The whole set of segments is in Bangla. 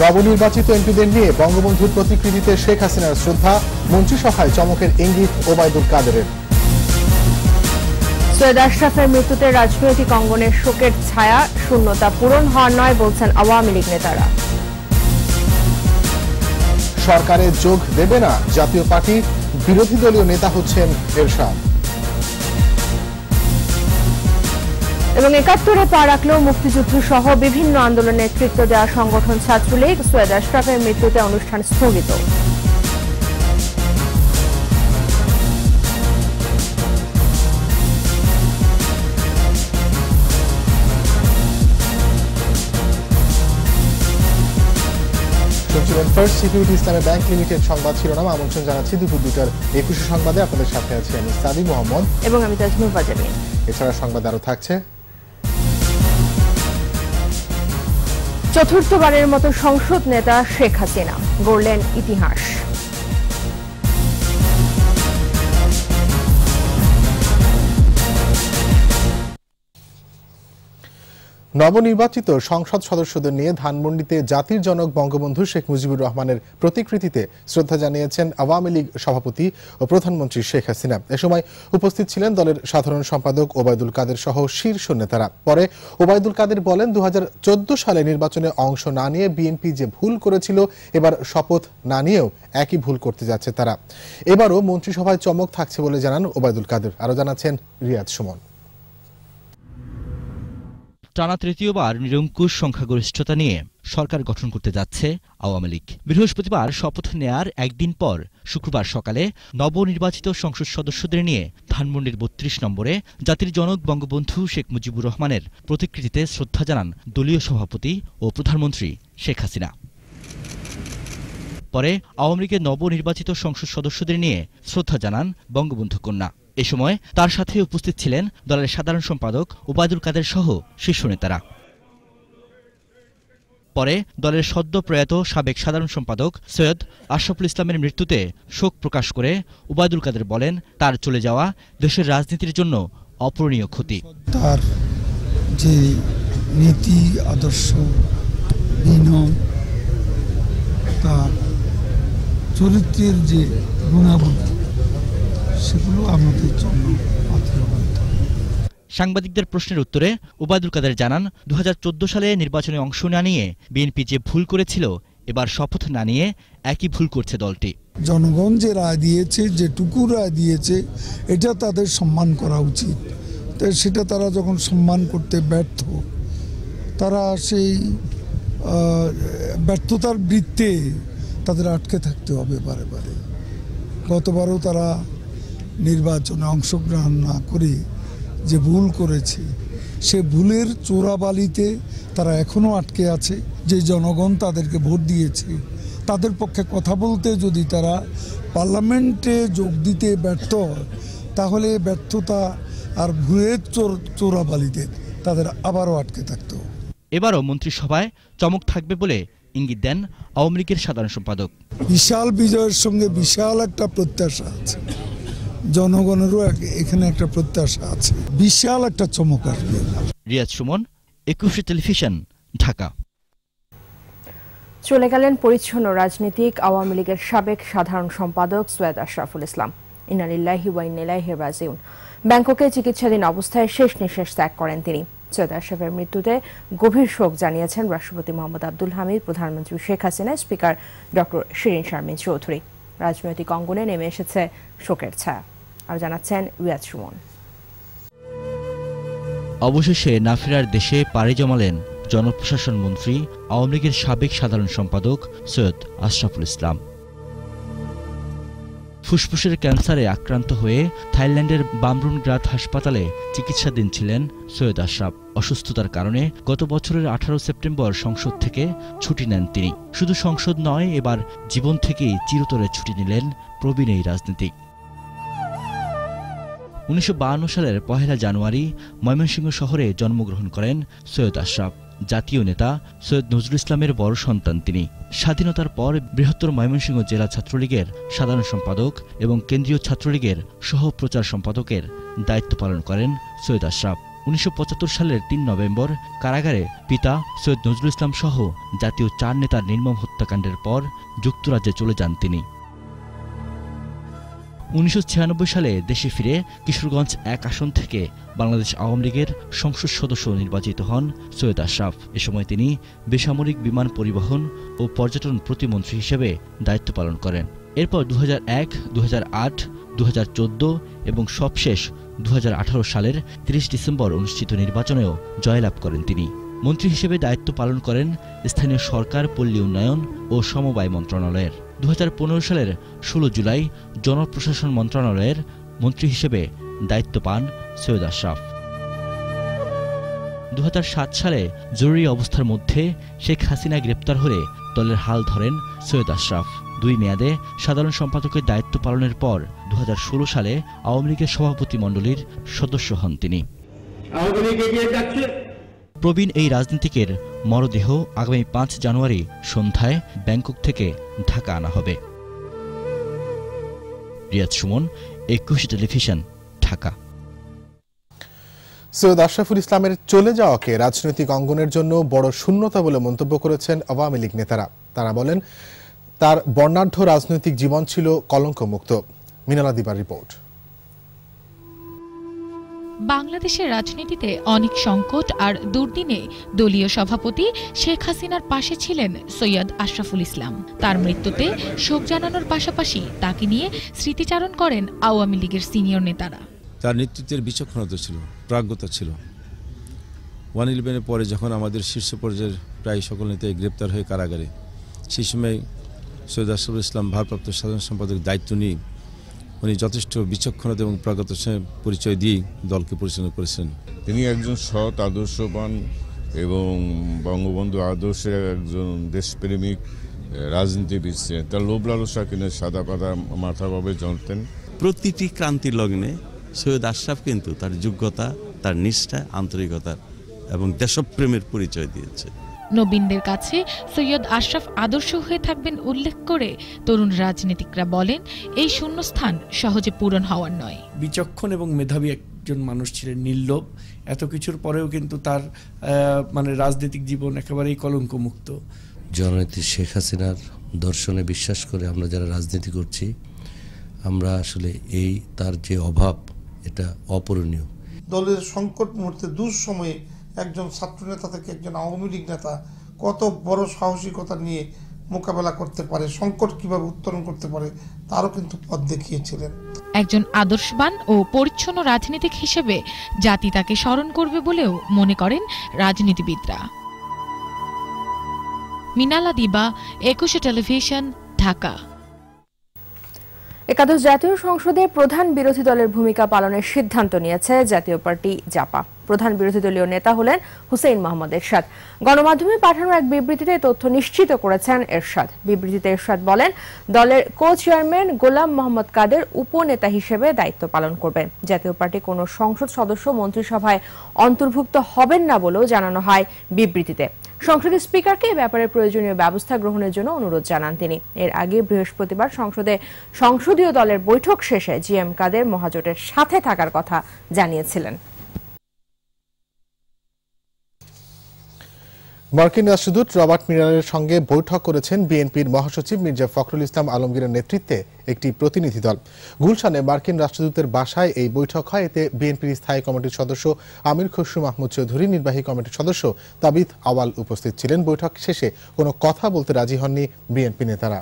নবনির্বাচিত এমপিদের নিয়ে বঙ্গবন্ধুর প্রতিকৃতিতে শেখ হাসিনার শ্রদ্ধা মন্ত্রিসভায় চমকের ইঙ্গিত ওবায়দুল কাদেরের। সৈয়দ আশরাফের মৃত্যুতে রাজনৈতিক অঙ্গনের শোকের ছায়া শূন্যতা পূরণ হওয়ার নয় বলছেন আওয়ামী লীগ নেতারা। সরকারে যোগ দেবে না জাতীয় পার্টি বিরোধী দলীয় নেতা হচ্ছেন এরশাদ। এবং একাত্তরে পা রাখলেও মুক্তিযুদ্ধ সহ বিভিন্ন আন্দোলনের নেতৃত্ব দেওয়া সংগঠন ছাত্রলীগ সৈয়দ আশরাফের মৃত্যুতে অনুষ্ঠান স্থগিত। শুনছিলেন first security Islami bank limited সংবাদ শিরোনাম। আমন্ত্রণ জানাচ্ছি দুপুর দুটার একুশে সংবাদে। আপনাদের সাথে আছি আমি সাদি মোহাম্মদ। এবং আমি তাজমুল বাজারি এছাড়া সংবাদ আরও থাকছে চতুর্থবারের মতো সংসদ নেতা শেখ হাসিনা গড়লেন ইতিহাস। নবনির্বাচিত সংসদ সদস্যদের নিয়ে ধানমন্ডিতে জাতির জনক বঙ্গবন্ধু শেখ মুজিবুর রহমানের প্রতিকৃতিতে শ্রদ্ধা জানিয়েছেন আওয়ামী লীগ সভাপতি ও প্রধানমন্ত্রী শেখ হাসিনা। এ সময় উপস্থিত ছিলেন দলের সাধারণ সম্পাদক ওবায়দুল কাদের সহ শীর্ষ নেতারা। পরে ওবায়দুল কাদের বলেন দু হাজার চোদ্দ সালে নির্বাচনে অংশ না নিয়ে বিএনপি যে ভুল করেছিল, এবার শপথ না নিয়েও একই ভুল করতে যাচ্ছে তারা। এবারও মন্ত্রিসভায় চমক থাকছে বলে জানান ওবায়দুল কাদের। আরও জানাচ্ছেন রিয়াদ সুমন। টানা তৃতীয়বার নিরঙ্কুশ সংখ্যাগরিষ্ঠতা নিয়ে সরকার গঠন করতে যাচ্ছে আওয়ামী লীগ। বৃহস্পতিবার শপথ নেয়ার একদিন পর শুক্রবার সকালে নবনির্বাচিত সংসদ সদস্যদের নিয়ে ধানমন্ডির বত্রিশ নম্বরে জাতির জনক বঙ্গবন্ধু শেখ মুজিবুর রহমানের প্রতিকৃতিতে শ্রদ্ধা জানান দলীয় সভাপতি ও প্রধানমন্ত্রী শেখ হাসিনা। পরে আওয়ামী লীগের নবনির্বাচিত সংসদ সদস্যদের নিয়ে শ্রদ্ধা জানান বঙ্গবন্ধু কন্যা। এ সময় তার সাথে উপস্থিত ছিলেন দলের সাধারণ সম্পাদক ওবায়দুল কাদের সহ শীর্ষ নেতারা। পরে দলের সদ্য প্রয়াত সাবেক সাধারণ সম্পাদক সৈয়দ আশরাফুল ইসলামের মৃত্যুতে শোক প্রকাশ করে ওবায়দুল কাদের বলেন, তার চলে যাওয়া দেশের রাজনীতির জন্য অপূরণীয় ক্ষতি। তার যে নীতি, আদর্শ তার চরিত্রের যে গুণাবলী সেগুলো আমাদের জন্য সাংবাদিকদের প্রশ্নের উত্তরে ওবায়দুল কাদের জানান দু হাজার চোদ্দ সালে নির্বাচনে অংশ না নিয়ে বিএনপি যে ভুল করেছিল এবার শপথ না নিয়ে একই ভুল করছে দলটি। জনগণ যে রায় দিয়েছে যেটুকু রায় দিয়েছে এটা তাদের সম্মান করা উচিত। তো সেটা তারা যখন সম্মান করতে ব্যর্থ তারা সেই ব্যর্থতার বৃত্তে তাদের আটকে থাকতে হবে বারে বারে। গতবারও তারা নির্বাচনে অংশগ্রহণ না করে যে ভুল করেছে সে ভুলের চোরাবালিতে তারা এখনও আটকে আছে। যে জনগণ তাদেরকে ভোট দিয়েছে তাদের পক্ষে কথা বলতে যদি তারা পার্লামেন্টে যোগ দিতে ব্যর্থ হয় তাহলে ব্যর্থতা আর ভুলের চোর চোরাবালিতে তাদের আবারও আটকে থাকতে এবারও মন্ত্রিসভায় চমক থাকবে বলে ইঙ্গিত দেন আওয়ামী লীগের সাধারণ সম্পাদক। বিশাল বিজয়ের সঙ্গে বিশাল একটা প্রত্যাশা আছে। জনগণেরও এখানে একটা প্রত্যাশা আছে। বিশাল একটা চমক আসবে। রিয়াজ সুমন একুশে টেলিভিশন ঢাকা। চলে গেলেন পরিচ্ছন্ন রাজনীতিক আওয়ামী লীগের সাবেক সাধারণ সম্পাদক সৈয়দ আশরাফুল ইসলাম। ইনালিল্লাহি ওয়াইনিলাহি রাজিউন। ব্যাংককে চিকিৎসাধীন অবস্থায় শেষ নিঃশ্বাস ত্যাগ করেন তিনি। সৈয়দ আশরাফের মৃত্যুতে গভীর শোক জানিয়েছেন রাষ্ট্রপতি মোহাম্মদ আব্দুল হামিদ প্রধানমন্ত্রী শেখ হাসিনা স্পিকার ডক্টর শিরিন শারমিন চৌধুরী। রাজনৈতিক অঙ্গনে নেমে এসেছে শোকের ছায়া। আর জানাচ্ছেন রিয়াজ সুমন। অবশেষে না ফেরার দেশে পাড়ি জমালেন জনপ্রশাসন মন্ত্রী, আওয়ামী লীগের সাবেক সাধারণ সম্পাদক সৈয়দ আশরাফুল ইসলাম। ফুসফুসের ক্যান্সারে আক্রান্ত হয়ে থাইল্যান্ডের বামরুনগ্রাদ হাসপাতালে চিকিৎসাধীন ছিলেন সৈয়দ আশরাফ। অসুস্থতার কারণে গত বছরের আঠারো সেপ্টেম্বর সংসদ থেকে ছুটি নেন তিনি। শুধু সংসদ নয়, এবার জীবন থেকেই চিরতরে ছুটি নিলেন প্রবীণ এই রাজনীতিক। উনিশশো সালের পহেলা জানুয়ারি ময়মনসিংহ শহরে জন্মগ্রহণ করেন সৈয়দ আশরাফ। জাতীয় নেতা সৈয়দ নজরুল ইসলামের বড় সন্তান তিনি। স্বাধীনতার পর বৃহত্তর ময়মনসিংহ জেলা ছাত্রলীগের সাধারণ সম্পাদক এবং কেন্দ্রীয় ছাত্রলীগের সহ প্রচার সম্পাদকের দায়িত্ব পালন করেন সৈয়দ আশরাফ। উনিশশো পঁচাত্তর সালের তিন নভেম্বর কারাগারে পিতা সৈয়দ নজরুল ইসলাম সহ জাতীয় চার নেতার নির্মম হত্যাকাণ্ডের পর যুক্তরাজ্যে চলে যান তিনি। উনিশশো ছিয়ানব্বই সালে দেশে ফিরে কিশোরগঞ্জ এক আসন থেকে বাংলাদেশ আওয়ামী লীগের সংসদ সদস্য নির্বাচিত হন সৈয়দ আশরাফ। এ সময় তিনি বেসামরিক বিমান পরিবহন ও পর্যটন প্রতিমন্ত্রী হিসেবে দায়িত্ব পালন করেন। এরপর দু হাজার এক আট এবং সবশেষ দু হাজার আঠারো সালের ৩০ ডিসেম্বর অনুষ্ঠিত নির্বাচনেও জয়লাভ করেন তিনি। মন্ত্রী হিসেবে দায়িত্ব পালন করেন স্থানীয় সরকার, পল্লী উন্নয়ন ও সমবায় মন্ত্রণালয়ের। দু হাজার পনেরো সালের ষোলো জুলাই জনপ্রশাসন মন্ত্রণালয়ের মন্ত্রী হিসেবে দায়িত্ব পান সৈয়দ আশরাফ। দু হাজার সাত সালে জরুরি অবস্থার মধ্যে শেখ হাসিনা গ্রেপ্তার হলে দলের হাল ধরেন সৈয়দ আশরাফ। দুই মেয়াদে সাধারণ সম্পাদকের দায়িত্ব পালনের পর দু হাজার ষোলো সালে আওয়ামী লীগের সভাপতি মণ্ডলীর সদস্য হন তিনি। আওয়ামী লীগ এগিয়ে যাচ্ছে। প্রবীণ এই রাজনীতিকের মরদেহ আগামী পাঁচ জানুয়ারি সন্ধ্যায় ব্যাংকক থেকে ঢাকা আনা হবে। রিয়াজ সুমন, একুশে টেলিভিশন, ঢাকা। সৈয়দ আশরাফুল ইসলামের চলে যাওয়াকে রাজনৈতিক অঙ্গনের জন্য বড় শূন্যতা বলে মন্তব্য করেছেন আওয়ামী লীগ নেতারা। তারা বলেন, তার বর্ণাঢ্য রাজনৈতিক জীবন ছিল কলঙ্কমুক্ত। মিনালা দিবার রিপোর্ট। বাংলাদেশের রাজনীতিতে অনেক সংকট আর দুর্দিনে দলীয় সভাপতি শেখ হাসিনার পাশে ছিলেন সৈয়দ আশরাফুল ইসলাম। তার মৃত্যুতে শোক জানানোর পাশাপাশি তাকে নিয়ে স্মৃতিচারণ করেন আওয়ামী লীগের সিনিয়র নেতারা। তার নেতৃত্বের বিচক্ষণতা ছিল, প্রাজ্ঞতা ছিল। ওয়ান ইলেভেনের পরে যখন আমাদের শীর্ষ পর্যায়ের প্রায় সকল নেতাই গ্রেপ্তার হয়ে কারাগারে, সেই সময় সৈয়দ আশরাফুল ইসলাম ভারপ্রাপ্ত সাধারণ সম্পাদক দায়িত্ব নিয়ে উনি যথেষ্ট বিচক্ষণতা এবং সঙ্গে পরিচয় দিয়েই দলকে পরিচালনা করেছেন। তিনি একজন সৎ আদর্শবান এবং বঙ্গবন্ধু আদর্শের একজন দেশপ্রেমিক রাজনীতিবিদ ছিলেন তার লোভ লালসা কিনে সাদা পাতা মাথাভাবে জানতেন প্রতিটি ক্রান্তির লগ্নে সৈয়দ আশরাফ কিন্তু তার যোগ্যতা তার নিষ্ঠা আন্তরিকতা এবং দেশপ্রেমের পরিচয় দিয়েছে। নবীনদের কাছে সৈয়দ আশরাফ আদর্শ হয়ে থাকবেন উল্লেখ করে তরুণ রাজনীতিকরা বলেন এই শূন্যস্থান সহজে পূরণ হওয়ার নয়। বিচক্ষণ এবং মেধাবী একজন মানুষ ছিলেন নির্লোভ। এত কিছুর পরেও কিন্তু তার মানে রাজনৈতিক জীবন একেবারেই কলঙ্কমুক্ত। জননেত্রী শেখ হাসিনার দর্শনে বিশ্বাস করে আমরা যারা রাজনীতি করছি আমরা আসলে এই তার যে অভাব এটা অপূরণীয়। দলের সংকট মুহূর্তে দুঃসময়ে একজন ছাত্রনেতা থেকে একজন আওয়ামী লীগ নেতা কত বড় সাহসিকতা নিয়ে মোকাবেলা করতে পারে, সংকট কীভাবে উত্তরণ করতে পারে, তারও কিন্তু পথ দেখিয়েছিলেন। একজন আদর্শবান ও পরিচ্ছন্ন রাজনীতিক হিসেবে জাতি তাকে স্মরণ করবে বলেও মনে করেন রাজনীতিবিদরা। মিনালা দিবা, একুশে টেলিভিশন, ঢাকা। একাদশ জাতীয় সংসদে প্রধান বিরোধী দলের ভূমিকা পালনের সিদ্ধান্ত নিয়েছে জাতীয় পার্টি জাপা। প্রধান বিরোধী দলীয় নেতা হলেন হুসেইন মোহাম্মদ এরশাদ। গণমাধ্যমে পাঠানো এক বিবৃতিতে তথ্য নিশ্চিত করেছেন এরশাদ। বিবৃতিতে এরশাদ বলেন, দলের কো চেয়ারম্যান গোলাম মোহাম্মদ কাদের উপনেতা হিসেবে দায়িত্ব পালন করবেন জাতীয় পার্টি কোনো সংসদ সদস্য মন্ত্রিসভায় অন্তর্ভুক্ত হবেন না বলেও জানানো হয় বিবৃতিতে। সংসদের স্পিকারকে এ ব্যাপারে প্রয়োজনীয় ব্যবস্থা গ্রহণের জন্য অনুরোধ জানান তিনি। এর আগে বৃহস্পতিবার সংসদে সংসদীয় দলের বৈঠক শেষে জিএম কাদের মহাজোটের সাথে থাকার কথা জানিয়েছিলেন। মার্কিন রাষ্ট্রদূত রবার্ট মিরালের সঙ্গে বৈঠক করেছেন বিএনপির মহাসচিব মির্জা ফখরুল ইসলাম আলমগীরের নেতৃত্বে একটি প্রতিনিধি দল। গুলশানে মার্কিন রাষ্ট্রদূতের বাসায় এই বৈঠক হয়। এতে বিএনপির স্থায়ী কমিটির সদস্য আমির খসরু মাহমুদ চৌধুরী, নির্বাহী কমিটির সদস্য তাবিদ আওয়াল উপস্থিত ছিলেন। বৈঠক শেষে কোনো কথা বলতে রাজি হননি বিএনপি নেতারা।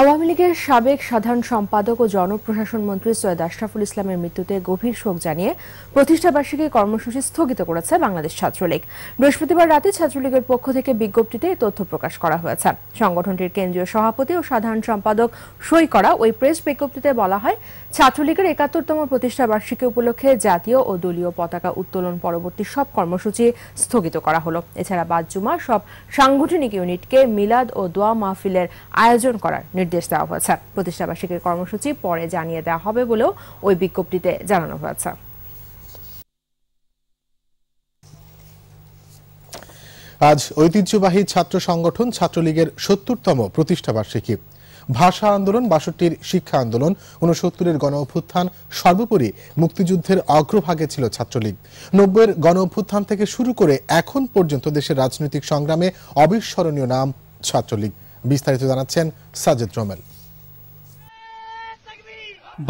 আওয়ামী লীগের সাবেক সাধারণ সম্পাদক ও জনপ্রশাসন মন্ত্রী সৈয়দ আশরাফুল ইসলামের মৃত্যুতে গভীর শোক জানিয়ে প্রতিষ্ঠাবার্ষিকী কর্মসূচি স্থগিত করেছে বাংলাদেশ ছাত্রলীগ। বৃহস্পতিবার রাতে ছাত্রলীগের পক্ষ থেকে বিজ্ঞপ্তিতে তথ্য প্রকাশ করা হয়েছে। সংগঠনটির কেন্দ্রীয় সভাপতি ও সাধারণ সম্পাদক সই করা ওই প্রেস বিজ্ঞপ্তিতে বলা হয়, ছাত্রলীগের একাত্তরতম প্রতিষ্ঠা বার্ষিকী উপলক্ষে জাতীয় ও দলীয় পতাকা উত্তোলন পরবর্তী সব কর্মসূচি স্থগিত করা হলো। এছাড়া বাদ জুমা সব সাংগঠনিক ইউনিটকে মিলাদ ও দোয়া মাহফিলের আয়োজন করার নির্দেশ দেওয়া হয়েছে। প্রতিষ্ঠাবার্ষিকীর কর্মসূচি পরে জানিয়ে দেওয়া হবে বলেও ওই বিজ্ঞপ্তিতে জানানো হয়েছে। আজ ঐতিহ্যবাহী ছাত্র সংগঠন ছাত্রলীগের সত্তরতম প্রতিষ্ঠাবার্ষিকী। ভাষা আন্দোলন বাষট্টির শিক্ষা আন্দোলন উনসত্তরের গণ অভ্যুত্থান সর্বোপরি মুক্তিযুদ্ধের অগ্রভাগে ছিল ছাত্রলীগ। নব্বইয়ের গণ অভ্যুত্থান থেকে শুরু করে এখন পর্যন্ত দেশের রাজনৈতিক সংগ্রামে অবিস্মরণীয় নাম ছাত্রলীগ। বিস্তারিত জানাচ্ছেন সাজেদ রমেল।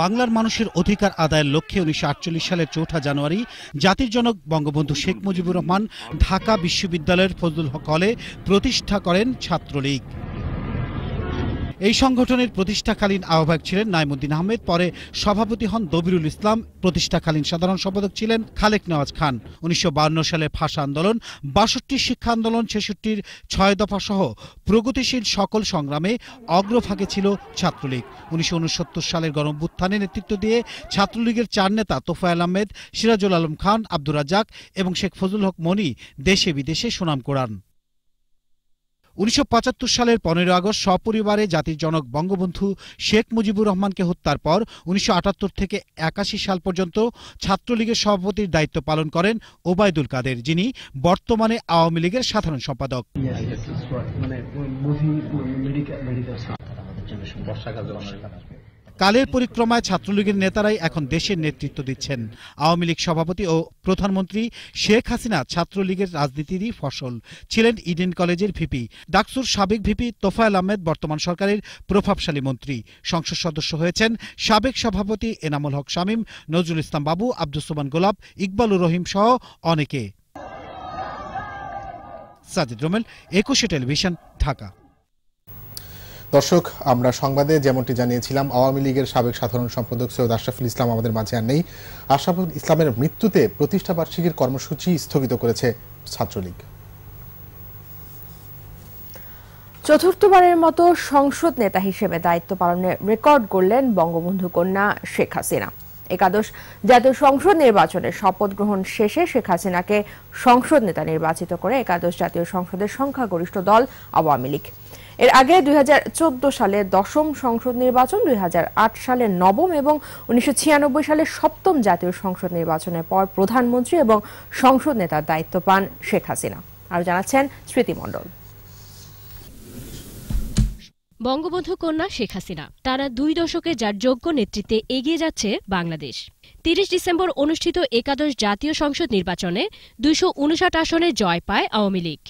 বাংলার মানুষের অধিকার আদায়ের লক্ষ্যে উনিশশো আটচল্লিশ সালের চৌঠা জানুয়ারি জাতির জনক বঙ্গবন্ধু শেখ মুজিবুর রহমান ঢাকা বিশ্ববিদ্যালয়ের ফজলুল হকলে প্রতিষ্ঠা করেন ছাত্রলীগ। এই সংগঠনের প্রতিষ্ঠাকালীন আহ্বায়ক ছিলেন নাইমুদ্দিন আহমেদ, পরে সভাপতি হন দবিরুল ইসলাম, প্রতিষ্ঠাকালীন সাধারণ সম্পাদক ছিলেন খালেক নওয়াজ খান। উনিশশো সালে ভাষা আন্দোলন, বাষট্টি শিক্ষা আন্দোলন, ছেষট্টির ছয় দফা সহ প্রগতিশীল সকল সংগ্রামে অগ্রভাগে ছিল ছাত্রলীগ। উনিশশো উনসত্তর সালের গণভ্যুত্থানে নেতৃত্ব দিয়ে ছাত্রলীগের চার নেতা তোফায়েল আহমেদ, সিরাজুল আলম খান, আব্দুর রাজ্জাক এবং শেখ ফজল হক মনি দেশে বিদেশে সুনাম কোরআন উনিশশো পঁচাত্তর সালের পনেরো আগস্ট সপরিবারে জাতির জনক বঙ্গবন্ধু শেখ মুজিবুর রহমানকে হত্যার পর উনিশশো আটাত্তর থেকে একাশি সাল পর্যন্ত ছাত্রলীগের সভাপতির দায়িত্ব পালন করেন ওবায়দুল কাদের যিনি বর্তমানে আওয়ামী লীগের সাধারণ সম্পাদক। কালের পরিক্রমায় ছাত্রলীগের নেতারাই এখন দেশের নেতৃত্ব দিচ্ছেন। আওয়ামী লীগ সভাপতি ও প্রধানমন্ত্রী শেখ হাসিনা ছাত্রলীগের রাজনীতিরই ফসল। ছিলেন ইডেন কলেজের ভিপি, ডাকসুর সাবেক ভিপি তোফায়েল আহমেদ বর্তমান সরকারের প্রভাবশালী মন্ত্রী। সংসদ সদস্য হয়েছেন সাবেক সভাপতি এনামুল হক শামীম, নজরুল ইসলাম বাবু, আব্দুল সোমান গোলাপ, ইকবালুর রহিম সহ অনেকে। সাজিদ রোমেল, একুশে টেলিভিশন, ঢাকা। দর্শক, আমরা সংবাদে যেমনটি জানিয়েছিলাম, আওয়ামী লীগের সাবেক সাধারণ সম্পাদক সৈয়দ আশরাফুল ইসলাম আমাদের মাঝে আর নেই। আশরাফুল ইসলামের মৃত্যুতে প্রতিষ্ঠা বার্ষিকীর কর্মসূচি স্থগিত করেছে ছাত্রলীগ। চতুর্থবারের মতো সংসদ নেতা হিসেবে দায়িত্ব পালনে রেকর্ড গড়লেন বঙ্গবন্ধু কন্যা শেখ হাসিনা। একাদশ জাতীয় সংসদ নির্বাচনে শপথ গ্রহণ শেষে শেখ হাসিনাকে সংসদ নেতা নির্বাচিত করে একাদশ জাতীয় সংসদের সংখ্যাগরিষ্ঠ দল আওয়ামী লীগ। এর আগে দুই হাজার চোদ্দ সালে দশম সংসদ নির্বাচন, দুই হাজার আট সালে নবম এবং উনিশশো ছিয়ানব্বই সালে সপ্তম জাতীয় সংসদ নির্বাচনের পর প্রধানমন্ত্রী এবং সংসদ নেতার দায়িত্ব পান শেখ হাসিনা। আর জানাচ্ছেন স্মৃতি মণ্ডল বঙ্গবন্ধু কন্যা শেখ হাসিনা। তারা দুই দশকে যার যোগ্য নেতৃত্বে এগিয়ে যাচ্ছে বাংলাদেশ। তিরিশ ডিসেম্বর অনুষ্ঠিত একাদশ জাতীয় সংসদ নির্বাচনে দুইশো উনষাট আসনে জয় পায় আওয়ামী লীগ।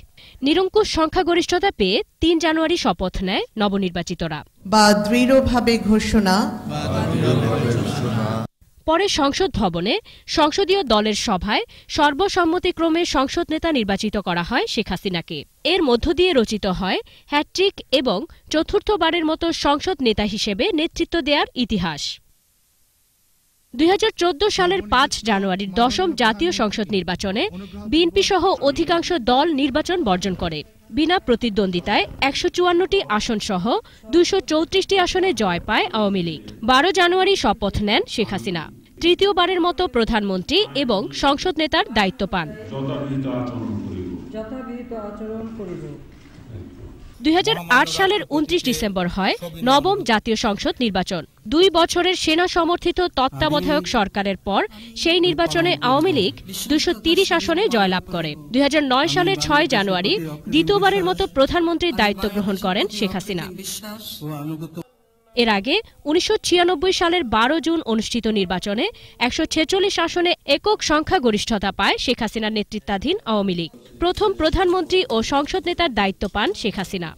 নিরঙ্কুশ সংখ্যাগরিষ্ঠতা পেয়ে তিন জানুয়ারি শপথ নেয় নবনির্বাচিতরা। বা দৃঢ়ভাবে ঘোষণা পরে সংসদ ভবনে সংসদীয় দলের সভায় সর্বসম্মতিক্রমে সংসদ নেতা নির্বাচিত করা হয় শেখ হাসিনাকে। এর মধ্য দিয়ে রচিত হয় হ্যাট্রিক এবং চতুর্থবারের মতো সংসদ নেতা হিসেবে নেতৃত্ব দেওয়ার ইতিহাস। দুই হাজার চোদ্দ সালের পাঁচ জানুয়ারির দশম জাতীয় সংসদ নির্বাচনে বিএনপি সহ অধিকাংশ দল নির্বাচন বর্জন করে। বিনা প্রতিদ্বন্দ্বিতায় একশো চুয়ান্নটি আসন সহ দুইশো চৌত্রিশটি আসনে জয় পায় আওয়ামী লীগ। বারো জানুয়ারি শপথ নেন শেখ হাসিনা। তৃতীয়বারের মতো প্রধানমন্ত্রী এবং সংসদ নেতার দায়িত্ব পান। দুই হাজার আট সালের উনত্রিশ ডিসেম্বর হয় নবম জাতীয় সংসদ নির্বাচন। দুই বছরের সেনা সমর্থিত তত্ত্বাবধায়ক সরকারের পর সেই নির্বাচনে আওয়ামী লীগ দুশো আসনে জয়লাভ করে। দুই হাজার নয় সালের ছয় জানুয়ারি দ্বিতীয়বারের মতো প্রধানমন্ত্রীর দায়িত্ব গ্রহণ করেন শেখ হাসিনা। এর আগে উনিশশো ছিয়ানব্বই সালের বারো জুন অনুষ্ঠিত নির্বাচনে একশো ছেচল্লিশ আসনে একক সংখ্যাগরিষ্ঠতা পায় শেখ হাসিনার নেতৃত্বাধীন আওয়ামী লীগ। প্রথম প্রধানমন্ত্রী ও সংসদ নেতার দায়িত্ব পান শেখ হাসিনা।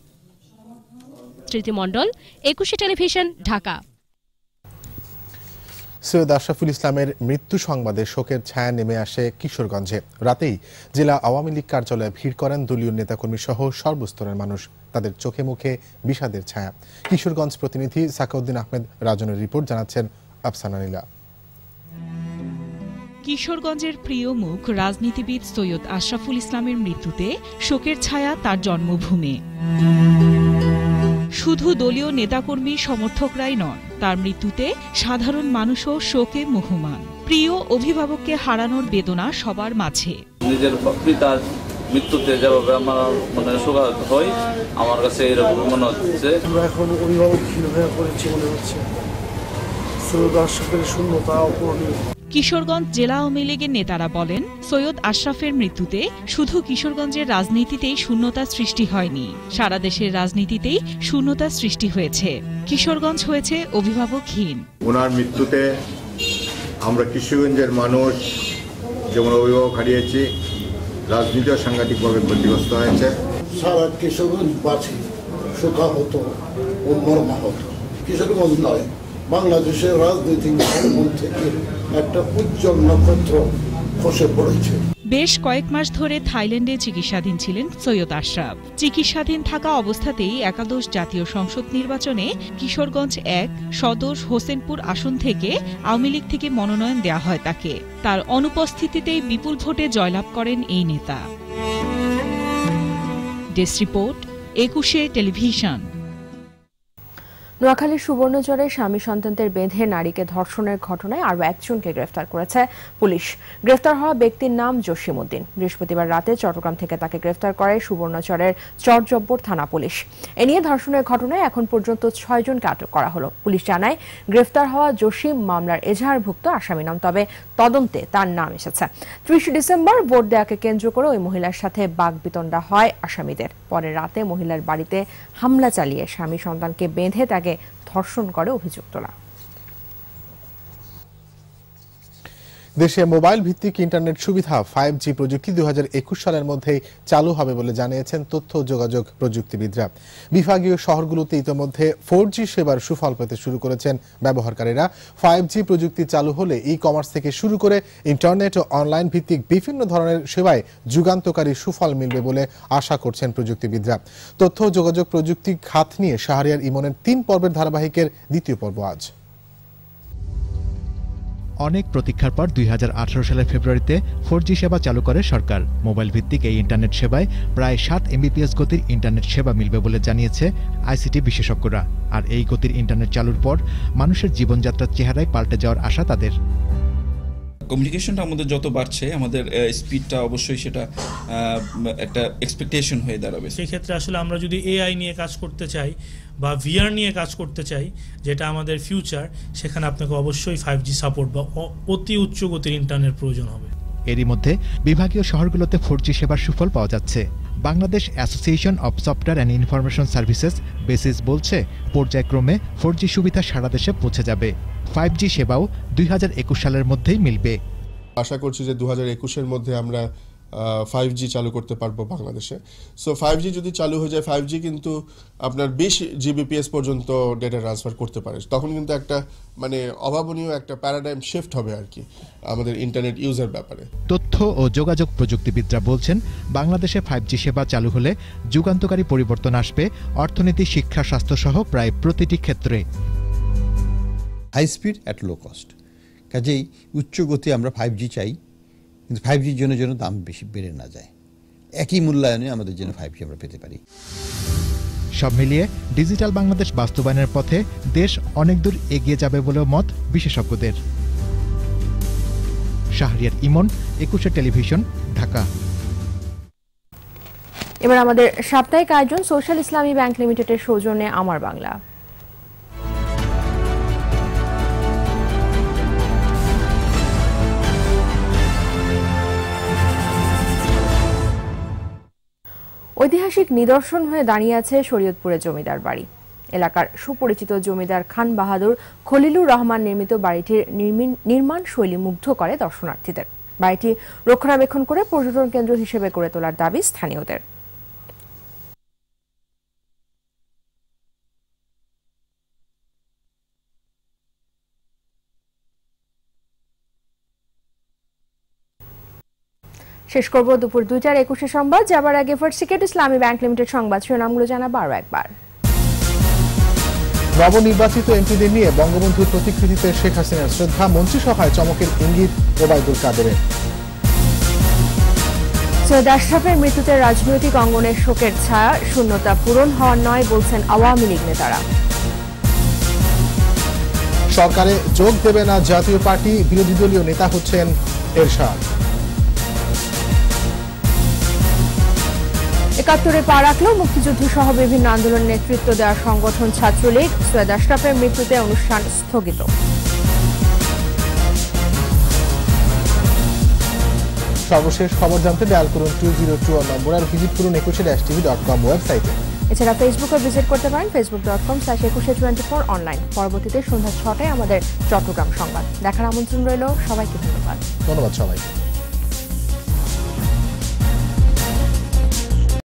স্মৃতিমণ্ডল একুশে টেলিভিশন, ঢাকা। সৈয়দ আশরাফুল ইসলামের মৃত্যু সংবাদে শোকের ছায়া নেমে আসে কিশোরগঞ্জে। রাতেই জেলা আওয়ামী লীগ কার্যালয়ে ভিড় করেন দলীয় নেতাকর্মী সহ সর্বস্তরের মানুষ। তাদের চোখে মুখে বিষাদের ছায়া। কিশোরগঞ্জ প্রতিনিধি সাকাউদ্দিন আহমেদ রাজনের রিপোর্ট জানাচ্ছেন আফসানা নীলা। কিশোরগঞ্জের প্রিয় মুখ রাজনীতিবিদ সৈয়দ আশরাফুল ইসলামের মৃত্যুতে শোকের ছায়া তার জন্মভূমে। শুধু দলীয় নেতাকর্মী সমর্থকরাই নন তার মৃত্যুতে সাধারণ মানুষও শোকে মুহমান। প্রিয় অভিভাবককে হারানোর বেদনা সবার মাঝে। নিজের পিতার মৃত্যুতে যেভাবে আমার মানে শোকাহত হই আমার কাছে এরকম মনে হচ্ছে। আমরা এখন অভিভাবকহীন হয়ে পড়েছি মনে হচ্ছে। আশরাফের শূন্যতা অপূরণীয় কিশোরগঞ্জ জেলা আওয়ামী লীগের নেতারা বলেন সৈয়দ আশরাফের মৃত্যুতে শুধু কিশোরগঞ্জের রাজনীতিতেই শূন্যতা সৃষ্টি হয়নি সারা দেশের রাজনীতিতেই শূন্যতা সৃষ্টি হয়েছে। কিশোরগঞ্জ হয়েছে অভিভাবকহীন। ওনার মৃত্যুতে আমরা কিশোরগঞ্জের মানুষ যেমন অভিভাবক হারিয়েছি রাজনীতিও সাংঘাতিকভাবে ক্ষতিগ্রস্ত হয়েছে। সারা কিশোরগঞ্জবাসী ও মর্মাহত। কিশোরগঞ্জ নয় বাংলাদেশের রাজনৈতিক থেকে একটা উজ্জ্বল নক্ষত্র খসে পড়েছে। বেশ কয়েক মাস ধরে থাইল্যান্ডে চিকিৎসাধীন ছিলেন সৈয়দ আশরাফ। চিকিৎসাধীন থাকা অবস্থাতেই একাদশ জাতীয় সংসদ নির্বাচনে কিশোরগঞ্জ এক, সদর হোসেনপুর আসন থেকে আওয়ামী লীগ থেকে মনোনয়ন দেয়া হয় তাকে। তার অনুপস্থিতিতেই বিপুল ভোটে জয়লাভ করেন এই নেতা। Desk report, Ekushey television. নোয়াখালীর সুবর্ণচরে স্বামী সন্তানদের বেঁধে নারীকে ধর্ষণের ঘটনায় আরও একজনকে গ্রেফতার করেছে পুলিশ। গ্রেফতার হওয়া ব্যক্তির নাম জসিম উদ্দিন বৃহস্পতিবার রাতে চট্টগ্রাম থেকে তাকে গ্রেফতার করে সুবর্ণচরের চরজব্বর থানা পুলিশ। এ নিয়ে ধর্ষণের ঘটনায় এখন পর্যন্ত ছয়জনকে আটক করা হলো। পুলিশ জানায়, গ্রেফতার হওয়া জসিম মামলার এজাহারভুক্ত আসামি নাম তবে তদন্তে তার নাম এসেছে। ত্রিশে ডিসেম্বর ভোট দেওয়াকে কেন্দ্র করে ওই মহিলার সাথে বাঘ বিতণ্ডা হয় আসামিদের। পরে রাতে মহিলার বাড়িতে হামলা চালিয়ে স্বামী সন্তানকে বেঁধে তাকে ধর্ষণ করে অভিযুক্তরা। দেশে মোবাইল ভিত্তিক ইন্টারনেট সুবিধা ফাইভ জি প্রযুক্তি দু হাজার একুশ সালের মধ্যেই চালু হবে বলে জানিয়েছেন তথ্য যোগাযোগ প্রযুক্তিবিদরা। বিভাগীয় শহরগুলোতে ইতোমধ্যে ফোর জি সেবার সুফল পেতে শুরু করেছেন ব্যবহারকারীরা। ফাইভ জি প্রযুক্তি চালু হলে ই কমার্স থেকে শুরু করে ইন্টারনেট ও অনলাইন ভিত্তিক বিভিন্ন ধরনের সেবায় যুগান্তকারী সুফল মিলবে বলে আশা করছেন প্রযুক্তিবিদরা। তথ্য যোগাযোগ প্রযুক্তি খাত নিয়ে শাহরিয়ার ইমনের তিন পর্বের ধারাবাহিকের দ্বিতীয় পর্ব আজ। অনেক প্রতীক্ষার পর দুই হাজার আঠেরো সালের ফেব্রুয়ারিতে ফোর সেবা চালু করে সরকার। মোবাইল ভিত্তিক এই ইন্টারনেট সেবায় প্রায় সাত এমবিপিএস গতির ইন্টারনেট সেবা মিলবে বলে জানিয়েছে আইসিটি বিশেষজ্ঞরা। আর এই গতির ইন্টারনেট চালুর পর মানুষের জীবনযাত্রার চেহারায় পাল্টে যাওয়ার আশা তাদের। কমিউনিকেশনটা আমাদের যত বাড়ছে আমাদের স্পিডটা অবশ্যই সেটা একটা এক্সপেকটেশন হয়ে দাঁড়াবে। সেই ক্ষেত্রে আসলে আমরা যদি এআই নিয়ে কাজ করতে চাই বা ভিআর নিয়ে কাজ করতে চাই যেটা আমাদের ফিউচার সেখানে আপনাকে অবশ্যই ফাইভ জি সাপোর্ট বা অতি উচ্চ গতির ইন্টারনেট প্রয়োজন হবে। এরই মধ্যে বিভাগীয় শহরগুলোতে ফোর সেবার সুফল পাওয়া যাচ্ছে। Bangladesh association of software and information services BASIS বলছে, পর্যায়ক্রমে ফোর সুবিধা সারা দেশে পৌঁছে যাবে। ফাইভ সেবাও দুই হাজার একুশ সালের মধ্যেই মিলবে। আশা করছি যে দু হাজার মধ্যে আমরা ফাইভ জি চালু করতে পারব বাংলাদেশে। সো ফাইভ জি যদি চালু হয়ে যায় ফাইভ জি কিন্তু আপনার বিশ জিবিপিএস পর্যন্ত ডেটা ট্রান্সফার করতে পারে। তখন কিন্তু একটা মানে অভাবনীয় একটা প্যারাডাইম শিফট হবে আর কি আমাদের ইন্টারনেট ইউজার ব্যাপারে। তথ্য ও যোগাযোগ প্রযুক্তিবিদরা বলছেন বাংলাদেশে ফাইভ জি সেবা চালু হলে যুগান্তকারী পরিবর্তন আসবে অর্থনীতি শিক্ষা স্বাস্থ্যসহ প্রায় প্রতিটি ক্ষেত্রে। High speed at low cost কাজেই উচ্চ গতি আমরা ফাইভ জি চাই। কিন্তু ফাইভ জির জন্য যেন দাম বেশি বেড়ে না যায়। একই মূল্যায়নে আমাদের জন্য ফাইভ জি আমরা পেতে পারি। সব মিলিয়ে ডিজিটাল বাংলাদেশ বাস্তবায়নের পথে দেশ অনেক দূর এগিয়ে যাবে বলেও মত বিশেষজ্ঞদের। শাহরিয়ার ইমন একুশে টেলিভিশন ঢাকা। এবার আমাদের সাপ্তাহিক আয়োজন সোশ্যাল ইসলামী ব্যাংক লিমিটেডের সৌজন্যে আমার বাংলা। ঐতিহাসিক নিদর্শন হয়ে দাঁড়িয়ে আছে শরীয়তপুরে জমিদার বাড়ি। এলাকার সুপরিচিত জমিদার খান বাহাদুর খলিলুর রহমান নির্মিত বাড়িটির নির্মাণ শৈলী মুগ্ধ করে দর্শনার্থীদের। বাড়িটি রক্ষণাবেক্ষণ করে পর্যটন কেন্দ্র হিসেবে গড়ে তোলার দাবি স্থানীয়দের। শেষ করব দুপুর দুইটার একুশে সংবাদ। যাবার আগে ফার্স্ট সিকেট ইসলামী ব্যাংক লিমিটেড সংবাদ শিরোনামগুলো জানাব আরও একবার। নবনির্বাচিত এমপিদের নিয়ে বঙ্গবন্ধুর প্রতিকৃতিতে শেখ হাসিনার শ্রদ্ধা মন্ত্রিসভায় চমকের ইঙ্গিত ওবায়দুল কাদেরের। সৈয়দ আশরাফের মৃত্যুতে রাজনৈতিক অঙ্গনের শোকের ছায়া শূন্যতা পূরণ হওয়ার নয় বলছেন আওয়ামী লীগ নেতারা। সরকারে যোগ দেবে না জাতীয় পার্টি বিরোধী দলীয় নেতা হচ্ছেন এরশাদ। একাত্তরে পা রাখলেও মুক্তিযুদ্ধ সহ বিভিন্ন আন্দোলন নেতৃত্ব দেওয়া সংগঠন ছাত্রলীগ সৈয়দ আশরাফের মৃত্যুতে অনুষ্ঠান স্থগিত। সর্বশেষ খবর জানতে ডায়াল করুন টু জিরো টু নম্বর আর ভিজিট করুন Ekushey dash TV dot com ওয়েবসাইটে এছাড়া ফেসবুকে ভিজিট করতে পারেন Facebook dot com slash Ekushey twenty four online পরবর্তীতে সন্ধ্যা ছটায় আমাদের চট্টগ্রাম সংবাদ। দেখার আমন্ত্রণ রইল সবাইকে ধন্যবাদ। ধন্যবাদ সবাইকে।